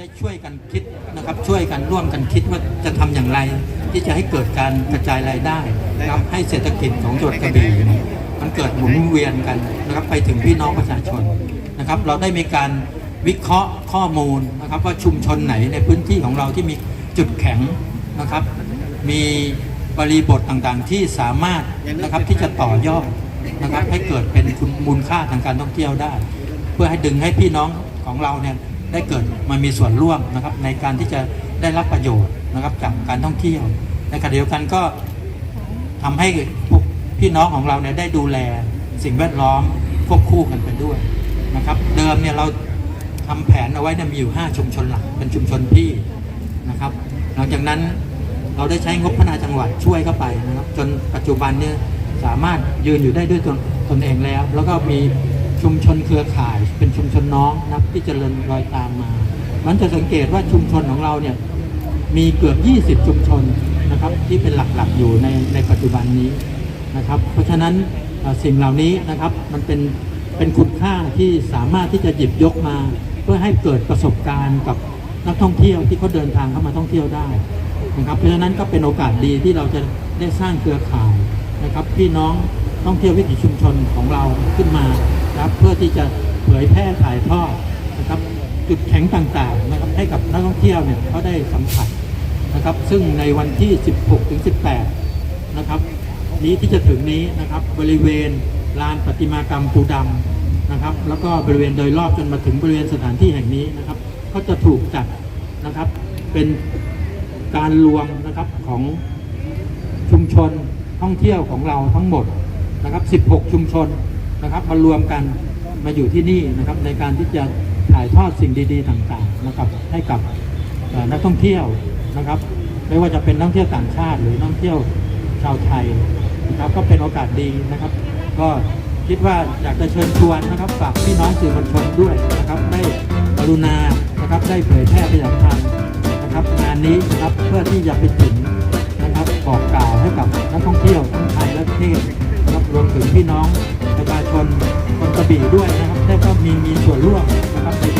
ได้ช่วยกันคิดนะครับช่วยกันร่วมกันคิดว่าจะทำอย่างไร ที่จะให้เกิดการกระจายรายได้นะครับให้เศรษฐกิจของจังหวัดกระบี่เนี่ยมันเกิดหมุนเวียนกันนะครับไปถึงพี่น้องประชาชนนะครับ เราได้มีการวิเคราะห์ข้อมูลนะครับว่าชุมชนไหนในพื้นที่ของเราที่มีจุดแข็งนะครับ มีบริบทต่างๆ ที่สามารถนะครับที่จะต่อยอดนะครับให้เกิดเป็นคุณมูลค่าทางการท่องเที่ยวได้ เพื่อให้ดึงให้พี่น้องของเราเนี่ย ได้เกิดมามีส่วนร่วมนะครับในการที่จะได้รับประโยชน์นะครับจากการท่องเที่ยวในขณะเดียวกันก็ทำให้พวกพี่น้องของเราเนี่ยได้ดูแลสิ่งแวดล้อมควบคู่กันไปด้วยนะครับ เดิมเนี่ยเราทำแผนเอาไว้เนี่ยมีอยู่ 5 ชุมชนหลักเป็นชุมชนพี่นะครับ หลังจากนั้นเราได้ใช้งบพัฒนาจังหวัดช่วยเข้าไปนะครับ จนปัจจุบันเนี่ยสามารถยืนอยู่ได้ด้วยตนตนเองแล้ว แล้วก็มี ชุมชนเครือข่าย เป็นชุมชนน้องนับที่เจริญรอยตามมา มันจะสังเกตว่าชุมชนของเราเนี่ยมีเกือบ 20 ชุมชนนะครับที่เป็นหลักๆอยู่ในในปัจจุบันนี้นะครับ เพราะฉะนั้นสิ่งเหล่านี้นะครับมันเป็นเป็นคุณค่าที่สามารถที่จะหยิบยกมา เพื่อให้เกิดประสบการณ์กับนักท่องเที่ยวที่เขาเดินทางเข้ามาท่องเที่ยวได้นะครับเพราะฉะนั้นก็เป็นโอกาสดีที่เราจะได้สร้างเครือข่ายนะครับพี่น้องท่องเที่ยววิถีชุมชนของเราขึ้นมา นะครับ เพื่อที่จะเผยแพร่ถ่ายทอดนะครับจุดแข็งต่างๆนะครับให้กับนักท่องเที่ยวเนี่ยเขาได้สัมผัสนะครับ ซึ่งในวันที่ 16 ถึง 18 นะครับนี้ที่จะถึงนี้นะครับบริเวณลานประติมากรรมปูดำนะครับ แล้วก็บริเวณโดยรอบจนมาถึงบริเวณสถานที่แห่งนี้นะครับ ก็จะถูกจัดนะครับเป็นการรวมนะครับของชุมชนท่องเที่ยวของเราทั้งหมดนะครับ 16 ชุมชน นะครับมารวมกันมาอยู่ที่นี่นะครับในการที่จะถ่ายทอดสิ่งดี ๆ ต่างๆนะครับให้กับนักท่องเที่ยวนะครับ ไม่ว่าจะเป็นนักท่องเที่ยวต่างชาติ หรือนักท่องเที่ยวชาวไทยนะครับก็เป็นโอกาสดีนะครับ ก็คิดว่าอยากจะเชิญชวนนะครับฝากพี่น้องสื่อมวลชนด้วยนะครับได้กรุณานะครับได้เผยแพร่ไประชาสัมพันนะครับ งานนี้นะครับเพื่อที่จะไปถึงนะครับบอกกล่าวให้กับนักท่องเที่ยวทั้งไทยและประเทศนะครับรวมถึงพี่น้อง ระบี่ด้วยนะครับได้ก็มีมีส่วนร่วมนะครับใน